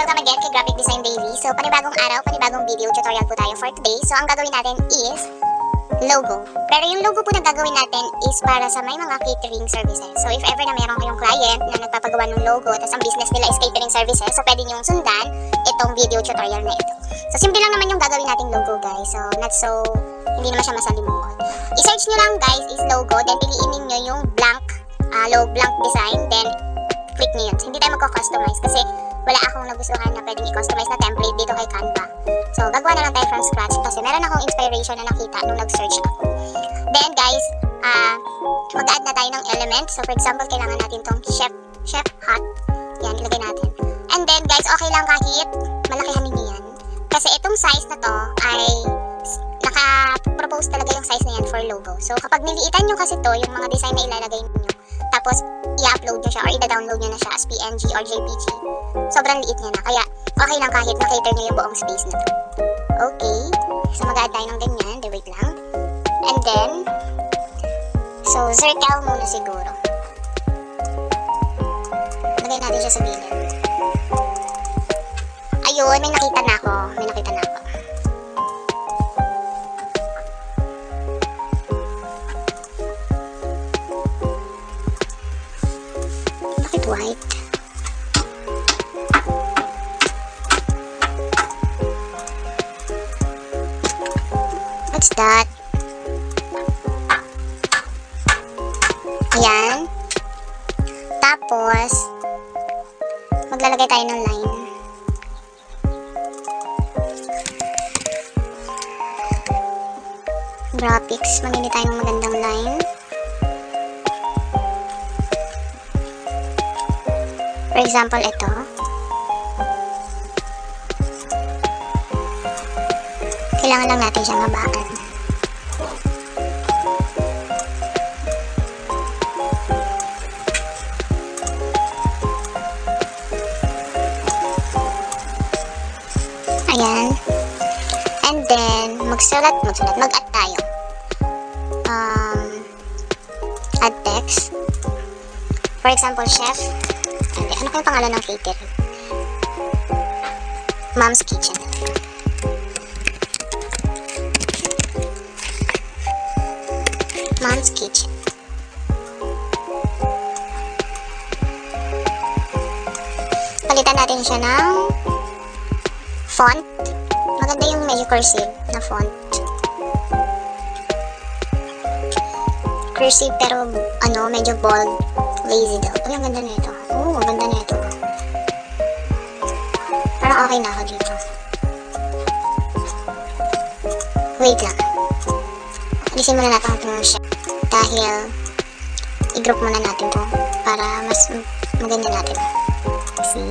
Welcome again kay Graphic Design Daily. So, panibagong araw, panibagong video tutorial po tayo for today. So, ang gagawin natin is logo. Pero yung logo po na gagawin natin is para sa may mga catering services. So, if ever na meron kayong client na nagpapagawa ng logo, tapos ang business nila is catering services, so pwede nyo sundan itong video tutorial na ito. So, simple lang naman yung gagawin nating logo, guys. So, not so, hindi naman siya masalimuot. I-search nyo lang, guys, is logo, then piliin ninyo yung blank, uh, low blank design, then nyo yun. So, hindi tayo magko-customize kasi wala akong nagustuhan na pwedeng i-customize na template dito kay Canva. So, gagawa na lang tayo from scratch kasi meron akong inspiration na nakita nung nag-search ako. Then, guys, ah mag-add na tayo ng element. So, for example, kailangan natin tong chef, chef hat. Yan, ilagay natin. And then, guys, okay lang kahit malakihan ninyo yan. Kasi itong size na to ay naka-propose talaga yung size na yan for logo. So, kapag niliitan nyo kasi to, yung mga design na ilalagay tapos i-upload nyo siya or i-download nyo na siya as PNG or JPG, sobrang liit niya na. Kaya, okay lang kahit na-cater nyo yung buong space na to. Okay. So, mag-add tayo ng ganyan. De, wait lang. And then, so, circle muna siguro. Lagay natin siya sa gilid. Ayun, may nakita na ako. May nakita na ako. What's that? Ayan. Tapos, maglalagay tayo ng line. Graphics, mamili tayo ng magandang line. For example, ito. Kailangan lang natin siyang habaan. Ayan. And then, magsulat, magsulat, mag-add tayo. Um, add text. For example, chef. Hindi, ano kayong pangalan ng catering? Mom's Kitchen. Mom's Kitchen. Palitan natin siya ng font. Maganda yung medyo cursive na font. Cursive pero ano, medyo bold. Lazy daw. Uy, ang ganda na ito. Oo, ang ganda na ito. Parang okay na ako dito. Wait lang. Alisin muna natin itong siya. Dahil i-group muna natin to para mas maganda natin. See?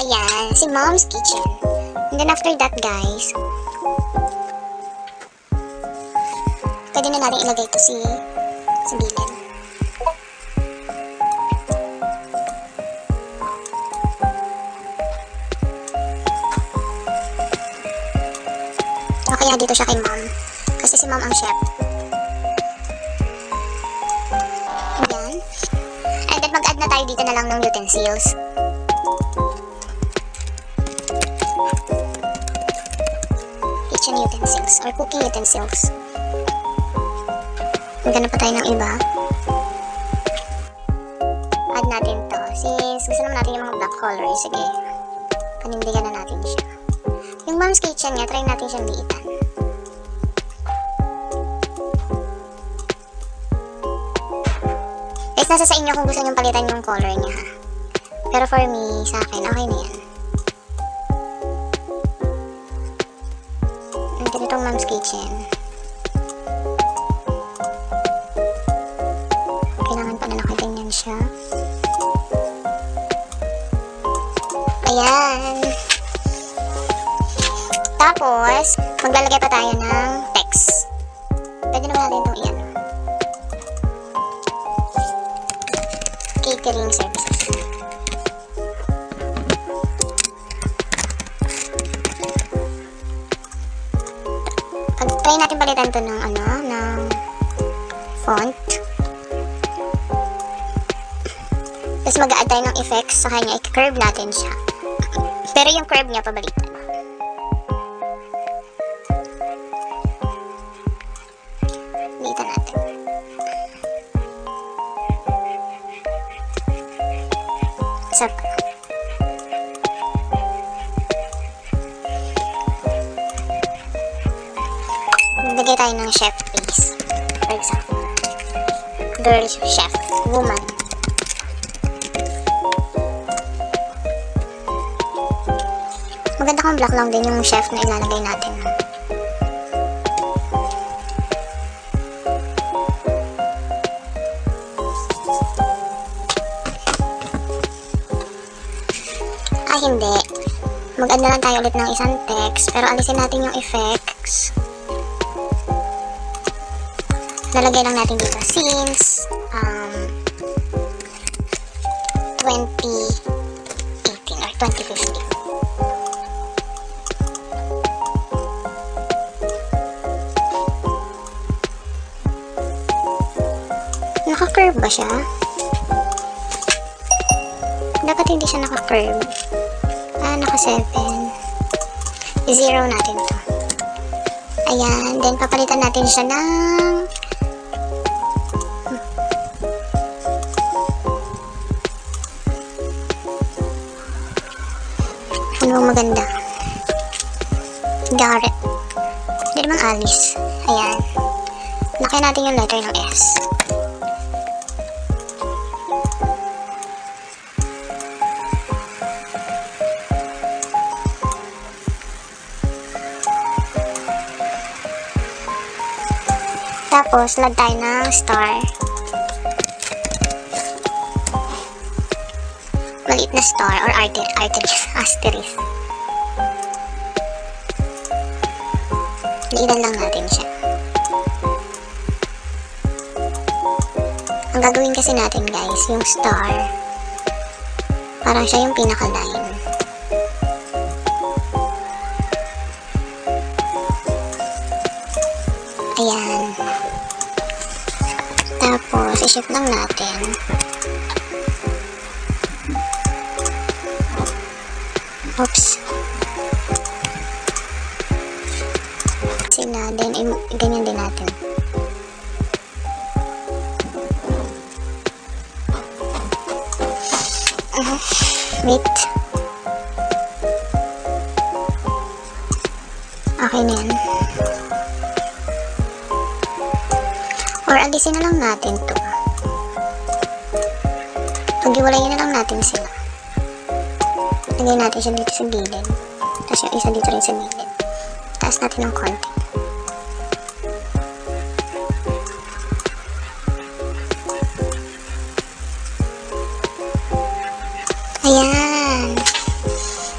Ayan, si Mom's Kitchen. And then after that, guys, pwede na natin ilagay ito si sa gilid. O kaya dito siya kay mom. Si mom ang chef. Ayan. And then mag-add na tayo dito na lang ng utensils. Kitchen utensils or cooking utensils. Maghanap pa tayo ng iba. Add natin to. Since gusto naman natin yung mga black color, sige. Panindigan na natin siya. Yung mom's kitchen niya, try natin siyang liitan. Nasa sa inyo kung gusto nyo palitan yung color niya. Pero for me, sa akin, okay na yan. Ang ganitong mom's kitchen. Kailangan pa na nakaganyan siya. Ayan. Tapos, maglalagay pa tayo ng text. Pwede naman natin itong iyan. Catering services. Pag try natin palitan to ng ano, ng font. Tapos mag-add tayo ng effects sa kanya, i-curve natin siya. Pero yung curve niya pabaliktad. Dito natin. Isa pa. Magbigay tayo ng chef face. For example. Girl chef. Woman. Maganda kung black lang din yung chef na ilalagay natin. Mag-add na lang tayo ulit ng isang text, pero alisin natin yung effects. Lalagay lang natin dito, since um, 2018 or 2015. Naka-curve ba siya? Dapat hindi siya naka-curve. Ah, naka-7. I-zero natin to. Ayan. Then, papalitan natin siya ng... Ano bang maganda? Garrett. Hindi naman Alice. Ayan. Laki natin yung letter ng S. Tapos, lag tayo ng star. Maliit na star or arte, arte, asterisk. Liilan lang natin siya. Ang gagawin kasi natin guys, yung star, parang siya yung pinaka-line. Ayan. I-shift lang natin. Oops. Sila, then, i- ganyan din natin. Uh, wait. Okay na yan. Or alisin na lang natin to. Pag-iwalayin na lang natin sila. Lagay natin siya dito sa gilid. Tapos yung isa dito rin sa gilid. Taas natin ng konti. Ayan.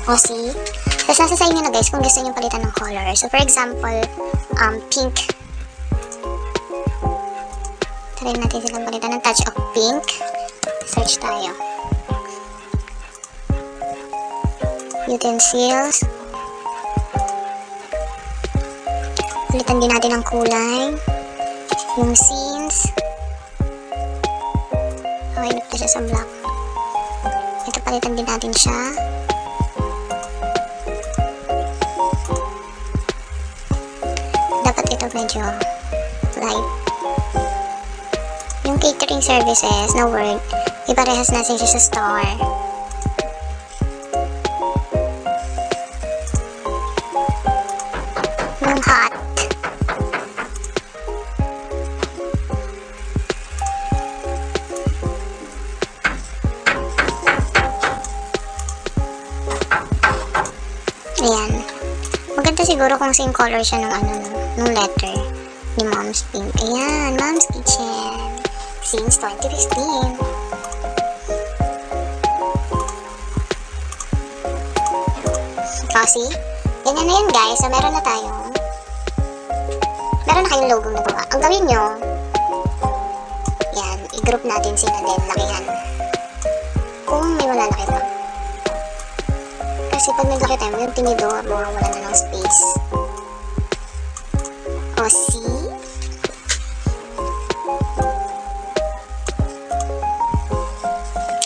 O see? Tapos nasa sa inyo na guys kung gusto nyo palitan ng color. So for example, um, pink Try natin silang palitan ng touch of pink. Search tayo. Utensils. Palitan din natin ang kulay. Yung scenes. Okay, na siya sa black. Ito palitan din natin siya. Dapat ito medyo light catering services na word, iparehas natin siya sa store. Yung hot. Ayan. Maganda siguro kung same color siya nung ano, nung letter ni Mom's Pink. Ayan, Mom's Kitchen. Since 2015. Oh, see? Ganyan na yan, guys. So, meron na tayong meron na kayong logo na gawa. Ang gawin nyo, yan, i-group natin sila din, lakihan. Kung may malalaki lang. Kasi pag naglaki tayo, yung tinidor, mawawala na ng.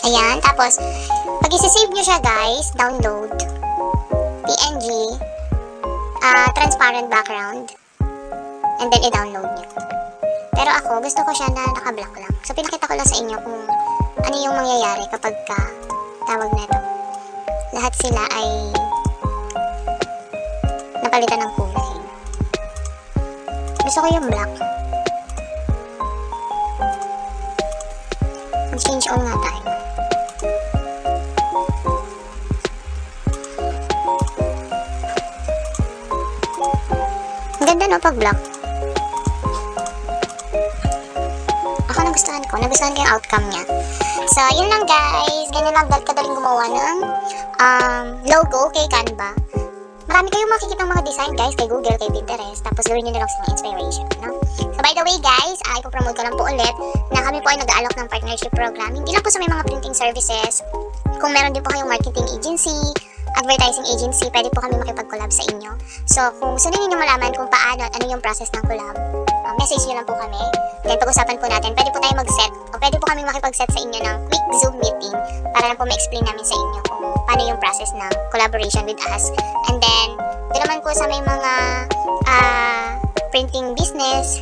Ayan, tapos, pag isi-save nyo siya guys, download, PNG, ah transparent background, and then i-download nyo. Pero ako, gusto ko siya na naka-black lang. So, pinakita ko lang sa inyo kung ano yung mangyayari kapag ka, tawag na ito. Lahat sila ay napalitan ng kulay. Gusto ko yung black. Mag-change on nga tayo. Ang ganda no pag black. Ako nagustuhan ko. Nagustuhan ko yung outcome niya. So, yun lang guys. Ganyan lang dahil kadaling gumawa ng um, logo kay Canva. Marami kayong makikita mga design guys kay Google, kay Pinterest. Tapos gawin nyo na lang silang inspiration. No? So, by the way guys, uh, ipopromote ko lang po ulit na kami po ay nag-aalok ng partnership program. Hindi lang po sa may mga printing services. Kung meron din po kayong marketing agency, advertising agency, pwede po kami makipag-collab sa inyo. So, kung gusto ninyo malaman kung paano at ano yung process ng collab, uh, message nyo lang po kami. Then, pag-usapan po natin, pwede po tayo mag-set o pwede po kami makipag-set sa inyo ng quick Zoom meeting para lang po ma-explain namin sa inyo kung paano yung process ng collaboration with us. And then, doon naman po sa may mga ah, printing business,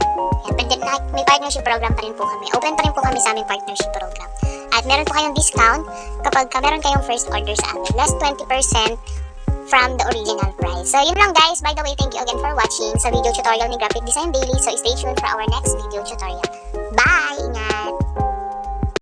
pwede, like, may partnership program pa rin po kami. Open pa rin po kami sa aming partnership program. At meron po kayong discount kapag ka meron kayong first order sa amin. Less 20% from the original price. So, yun lang guys. By the way, thank you again for watching sa video tutorial ni Graphic Design Daily. So, stay tuned for our next video tutorial. Bye!